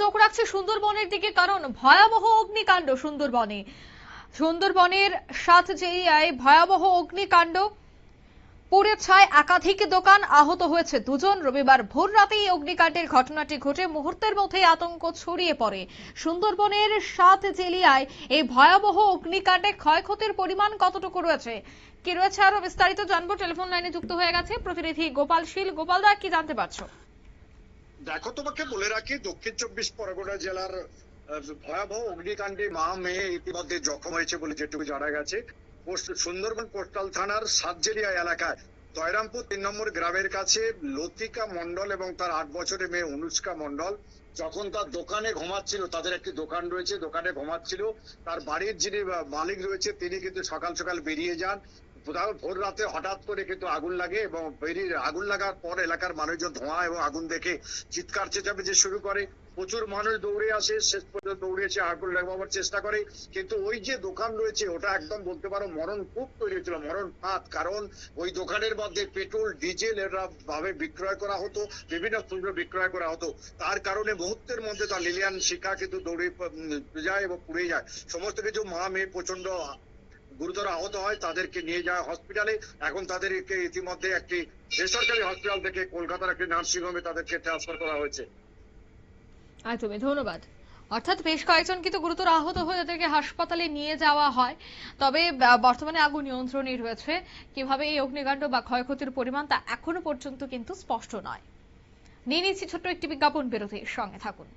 চোখ রাখছে সুন্দরবনের দিকে কারণ ভয়াবহ অগ্নিকাণ্ড সুন্দরবনে। সুন্দরবনের সাত জেরিয়ায় ভয়াবহ অগ্নিকাণ্ড। পুড়ে ছায় একাধিক দোকান আহত হয়েছে দুজন। রবিবার ভোর রাতেই অগ্নিকাণ্ডের ঘটনাটি ঘটে। মুহূর্তের মধ্যেই আতঙ্ক ছড়িয়ে পড়ে। সুন্দরবনের সাত জেলিয়ায় এই ভয়াবহ অগ্নিকাণ্ডে ক্ষয়ক্ষতির পরিমাণ কতটুকু রয়েছে? কি রয়েছে আরও বিস্তারিত জানব? টেলিফোন লাইনে যুক্ত হয়ে গেছে প্রতিনিধি গোপাল শীল। গোপাল দা, কি জানতে পারছ? দেখো, তোমাকে বলে রাখি, দক্ষিণ চব্বিশ পরগনা জেলার ভয়াবহ অগ্নিকাণ্ডে মা মেয়ে ইতিমধ্যে জখম হয়েছে বলে যেটুকু জানা গেছে। সুন্দরবন কোস্টাল থানার সাতজেরিয়া এলাকায় দয়রামপুর তিন নম্বর গ্রামের কাছে লতিকা মন্ডল এবং তার আট বছরের মেয়ে অনুষ্কা মন্ডল যখন তার দোকানে ঘুমাচ্ছিল, তাদের একটি দোকান রয়েছে, দোকানে ঘুমাচ্ছিল। তার বাড়ির যিনি মালিক রয়েছে, তিনি কিন্তু সকাল সকাল বেরিয়ে যান। ভোর রাতে হঠাৎ করে কিন্তু আগুন লাগে এবং বেরিয়ে, আগুন লাগার পর এলাকার মানুষজন ধোঁয়া এবং আগুন দেখে চিৎকার চেঁচামেচি শুরু করে। প্রচুর মানুষ দৌড়ে আসে, শেষ পর্যন্ত দৌড়ে এসে আগুন লাগাবার চেষ্টা করে। কিন্তু ওই যে দোকান রয়েছে, ওটা একদম বলতে পারো মরণ কূপ তৈরি হয়েছিল, মরণ ফাঁদ। কারণ ওই দোকানের মধ্যে পেট্রোল, ডিজেল এরা ভাবে বিক্রয় করা হতো, বিভিন্ন পণ্য বিক্রয় করা হতো। তার কারণে মুহূর্তের মধ্যে তার লিলিয়ান শিখা কিন্তু দৌড়ে যায় এবং পুড়ে যায়। সমস্ত কিছু মা, মেয়ে প্রচণ্ড গুরুতর আহত হয়, তাদেরকে নিয়ে যাওয়া হসপিটালে। এখন তাদেরকে ইতিমধ্যে একটি বেসরকারি হসপিটাল থেকে কলকাতার একটি নার্সিং হোমে তাদেরকে ট্রান্সফার করা হয়েছে। একদমই ধন্যবাদ। অর্থাৎ বেশ কয়েকজন কিন্তু গুরুতর আহত হয়ে তাদেরকে হাসপাতালে নিয়ে যাওয়া হয়। তবে বর্তমানে আগুন নিয়ন্ত্রণে রয়েছে। কীভাবে এই অগ্নিকাণ্ড বা ক্ষয়ক্ষতির পরিমাণ তা এখনও পর্যন্ত কিন্তু স্পষ্ট নয়। নিয়ে নিচ্ছি ছোট্ট একটি বিজ্ঞাপন বিরতির সঙ্গে থাকুন।